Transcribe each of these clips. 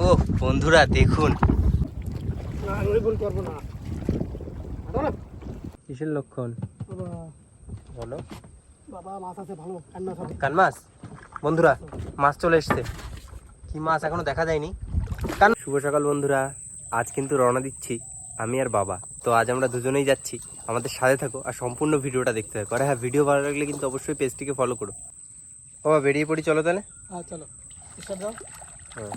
ও বন্ধুরা দেখুন। কিসের লক্ষণ? বলো। বাবা মাছ আছে ভালো কান মাছ? বন্ধুরা মাছ চলে এসছে। কি মাছ এখনও দেখা যায়নি? কান শুভ সকাল বন্ধুরা। আজ কিন্তু রওনা দিচ্ছি আমি আর বাবা। তো আজ আমরা দুজনেই যাচ্ছি। আমাদের সাথে থাকো আর সম্পূর্ণ ভিডিওটা দেখতে থাকো। আর হ্যাঁ ভিডিও ভালো লাগলে কিন্তু অবশ্যই পেজটিকে ফলো করো। বাবা বেরিয়ে পড়ি চলো তাহলে? হ্যাঁ চলো। হ্যাঁ।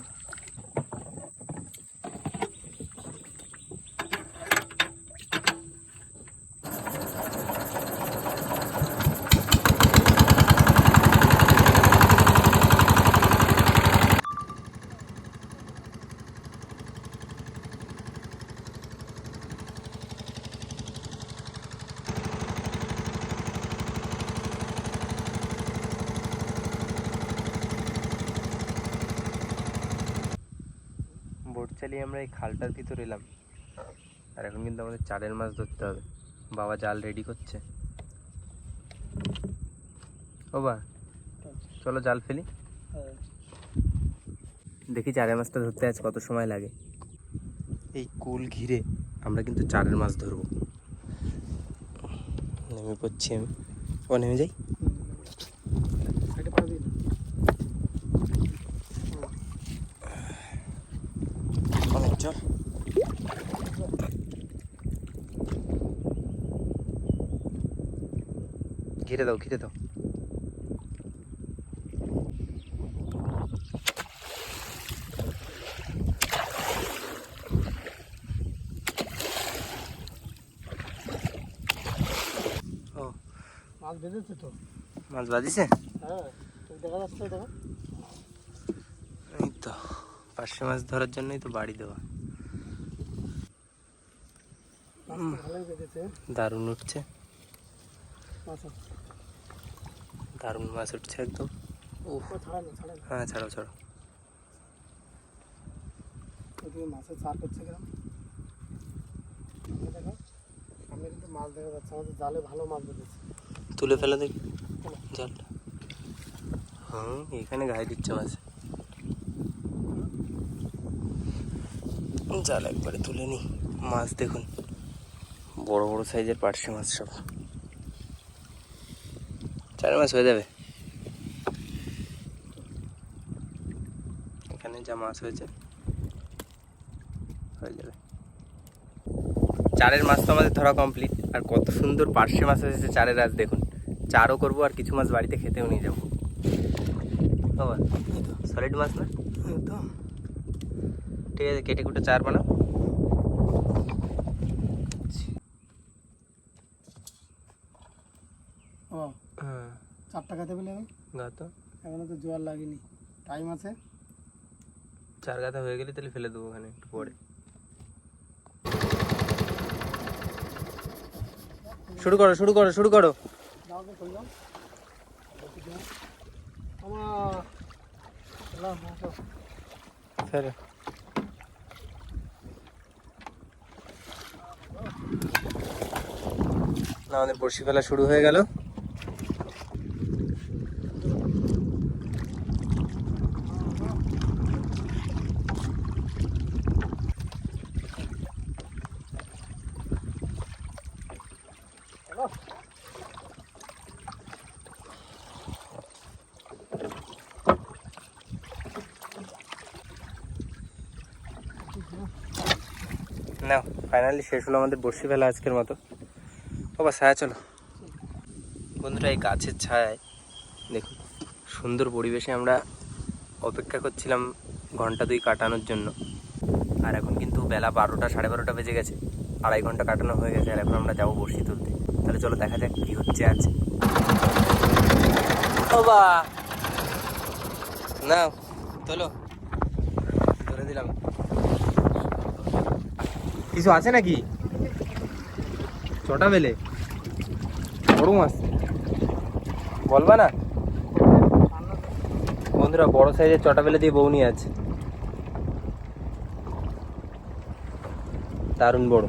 চালিয়ে আমরা এই খালটার ভিতর এলাম। আর এখন কিন্তু আমাদের চারের মাছ ধরতে হবে। বাবা জাল রেডি করছে। ও বা, চলো জাল ফেলি। দেখি চারের মাছটা ধরতে আজ কত সময় লাগে। এই কুল ঘিরে আমরা কিন্তু চারের মাছ ধরবো। নেমে পড়ছি আমি। ও, নেমে যাই সাইডে পাড়া দিন অনেক চল ঘিরে দাও ঘিরে দাও। মাছ বেঁধেছে তো? মাছ বাজিছে হ্যাঁ দেখা যাচ্ছে দেখো এই তো পার্শে মাছ ধরার জন্যই তো বাড়ি দেওয়া। দারুণ উঠছে। দারুণ মাছ উঠছে একদম। হ্যাঁ ছাড়ো ছাড়ো মাছের চার করছে কিরম দেখো সামনে কিন্তু মাছ দেখা যাচ্ছে আমাদের জালে ভালো মাছ বেঁধেছে তুলে ফেলে দেখি। জালটা হুম এখানে গায়ে দিচ্ছে মাছ। জাল একবারে তুলে নি। মাছ দেখুন। বড় বড় সাইজের পার্শে মাছ সব। চার মাছ হয়ে যাবে। এখানে যা মাছ হয়েছে হয়ে যাবে। চারের মাছ তো আমাদের ধরা কমপ্লিট আর কত সুন্দর পার্শে মাছ এসেছে চারের আজ দেখুন। চারও করব আর কিছু মাছ বাড়িতে খেতেও নিয়ে যাব। সলিড মাছ না? ঠিক আছে কেটে কুটে চার বানাও। ও হ্যাঁ। চার টাকাতে পেলে আমি গা তো। এখনও তো জোয়ার লাগেনি। টাইম আছে। চার গাথা হয়ে গেলে তাহলে ফেলে দেবো ওখানে একটু পরে। শুরু করো শুরু করো শুরু করো। আমাদের বড়শি ফেলা শুরু হয়ে গেল। চলো। না ফাইনালি শেষ হলো আমাদের বর্ষি ফেলা আজকের মতো। বাবা, ছায়া, চলো। বন্ধুরা, এই গাছের ছায়ায় দেখুন, সুন্দর পরিবেশে আমরা অপেক্ষা করছিলাম ঘণ্টা দুই কাটানোর জন্য। আর এখন কিন্তু বেলা বারোটা, সাড়ে বারোটা বেজে গেছে। আড়াই ঘণ্টা কাটানো হয়ে গেছে, আর এখন আমরা যাব বর্ষি তুলতে। তাহলে চলো দেখা যাক কি হচ্ছে আছে বাবা না চলো ধরে দিলাম। কিছু আছে নাকি? ছটা বেলে। বড় মাছ বলবা না? বন্ধুরা বড় সাইজের চটা বেলে দিয়ে বৌনি আছে। দারুণ বড়।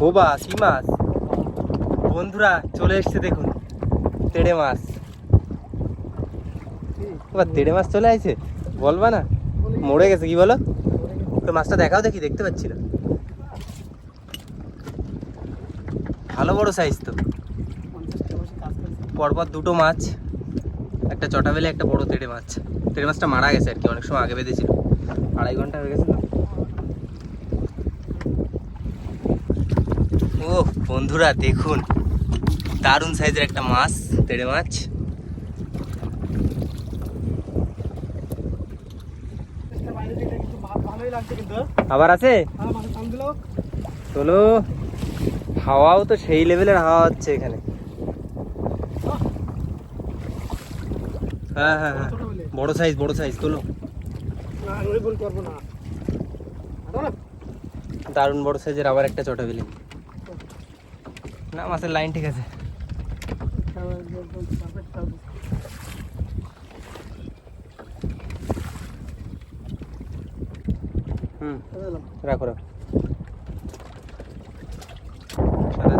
বোবা সি মাছ। বন্ধুরা, চলে এসছে দেখুন, তেড়ে মাছ। এবার তেড়ে মাছ চলে আইছে? বলবা না? মরে গেছে, কি বলো? তো মাছটা দেখাও দেখি, দেখতে পাচ্ছি না। ভালো বড় সাইজ তো। পরপর দুটো মাছ, একটা চটা বেলে, একটা বড় তেড়ে মাছ। তেড়ে মাছটা মারা গেছে আর কি, অনেক সময় আগে বেঁধেছিল। আড়াই ঘণ্টা হয়ে গেছে তো। ও বন্ধুরা দেখুন। দারুণ সাইজের একটা মাছ তেড়ে মাছ। আবার আছে? চলো। হাওয়াও তো সেই লেভেলের হাওয়া হচ্ছে এখানে। হ্যাঁ হ্যাঁ হ্যাঁ। বড় সাইজ বড় সাইজ তোলো। দারুণ বড় সাইজের আবার একটা চটা বিলি। না মাছের লাইন ঠিক আছে। হুম রাখো রাখো সাদা।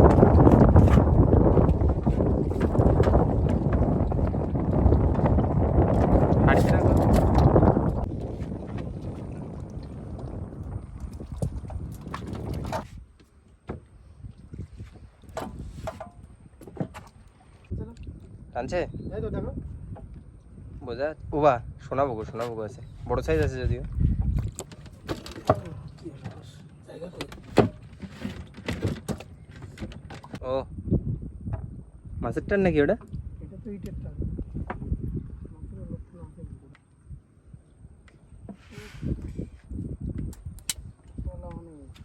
হাঁড়িতে রাখো। দেখো। বোঝা ওবা শোনাবো গো শোনাবো গো আছে। বড় সাইজ আছে যদিও। ও। মাছের টান নাকি ওটা?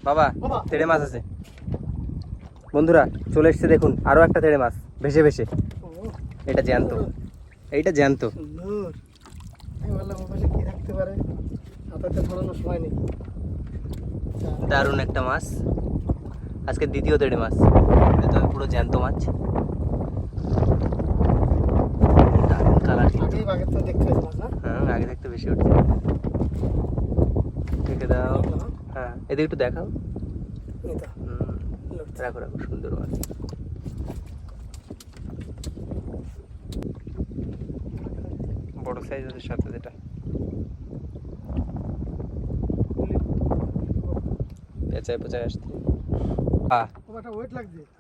বাবা। তেড়ে মাছ আছে। বন্ধুরা চলে এসছে দেখুন আরও একটা তেড়ে মাছ ভেসে ভেসে। ও, এটা জ্যান্ত। এইটা জ্যান্ত। দারুণ একটা মাছ। আজকে দ্বিতীয় তেড়ে মাছ। এটা পুরো জ্যান্ত মাছ। দারুণ কালার হ্যাঁ আগে বেশি উঠছে। দেখে দাও। হ্যাঁ এদিকে একটু দেখাও। রাখো রাখো সুন্দর মাছ। বড় সাইজ আছে সাথে যেটা। পেঁচায় পেঁচায় লাগছে।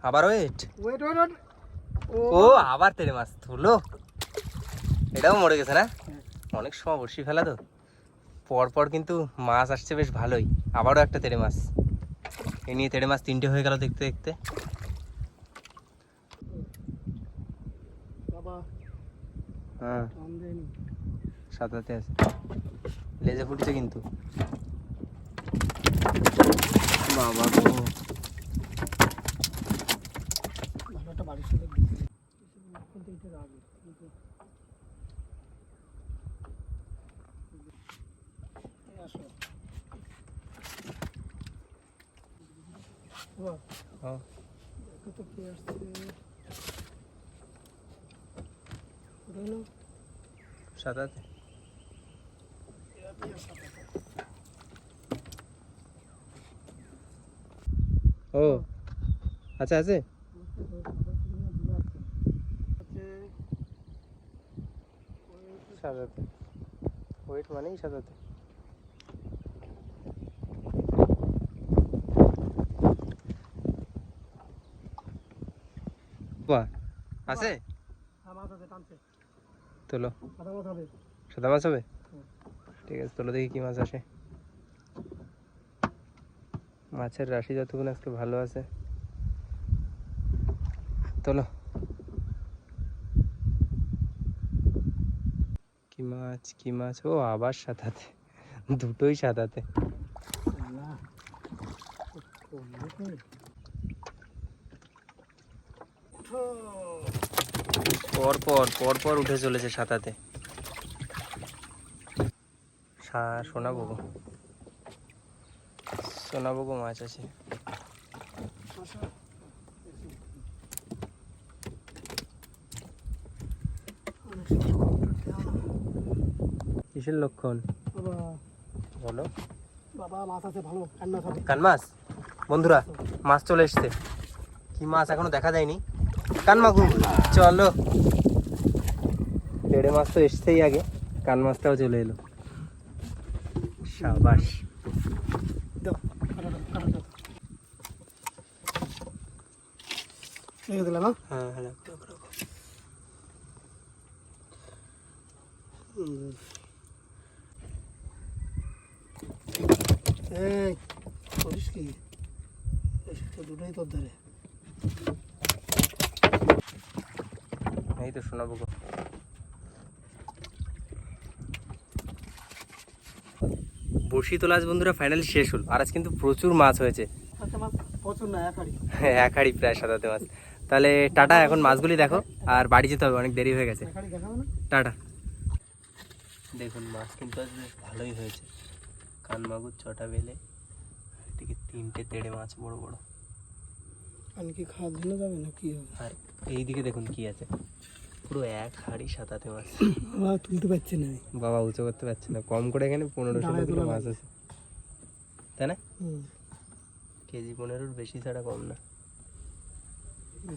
আবার ওয়েট ওয়েট ওয়েট ও। আবার তেরে মাছ তুলো এটাও মরে গেছে না? অনেক সময় বসি ফেলা তো। পর পর কিন্তু মাছ আসছে বেশ ভালোই। আবারও একটা তেড়ে মাছ। এ নিয়ে তেড়ে মাছ তিনটে হয়ে গেল দেখতে দেখতে। বাবা। হ্যাঁ। সাদাতে আছে। লেজে ফুটছে কিন্তু। বাবা গো। কে আসছে সাদাতে ও আচ্ছা আছে? সাদাতে ওয়েট মানেই বাহ আছে? তোলো। সাদা মাছ হবে। সাদা মাছ হবে? হুম। ঠিক আছে তোলো দেখি কি মাছ আসে? মাছের রাশি যতক্ষণ আজকে ভালো আছে। তোলো। কি মাছ কি মাছ? ও, আবার সাদাতে। দুটোই সাদাতে। না পর পর পর পর উঠে চলেছে গো সোনাবগো সোনাবগো মাছ আছে। কিসের লক্ষণ? বলো। বাবা মাছ আছে ভালো কান মাছ? বন্ধুরা মাছ চলে এসছে। কি মাছ এখনও দেখা যায়নি? কান মাগুর চলো। দেড়ে মাছ তো এসছেই আগে। কান মাছটাও চলে এলো। সাবাস। দিলাম হ্যাঁ? হ্যাঁ হ্যাঁ রাখো, রাখো। এই করিস কি? দুটোই তোর ধারে। এই তো শোনাবো বড়শি তোলা আজ বন্ধুরা ফাইনালি শেষ হলো। আর আজ কিন্তু প্রচুর মাছ হয়েছে। মাছ প্রচুর না এক হাড়ি হ্যাঁ, এক হাড়ি প্রায় সাদাতে মাছ। তাহলে টাটা এখন মাছগুলি দেখো। আর বাড়ি যেতে হবে অনেক দেরি হয়ে গেছে। টাটা। দেখুন মাছ কিন্তু আজ বেশ ভালোই হয়েছে। কান মাগুর ছটা বেলে এদিকে তিনটে তেড়ে মাছ বড় বড়। কি খাওয়ার জন্য যাবে না কি হবে? আর এইদিকে দেখুন কি আছে। পুরো এক হাড়ি সাঁতাতে মাছ বাবা তুলতে পারছে না বাবা উঁচু করতে পারছে না। কম করে এখানে পনেরো ষোলো কিলো মাছ আছে। তাই না? কেজি পনেরোর বেশি ছাড়া কম না।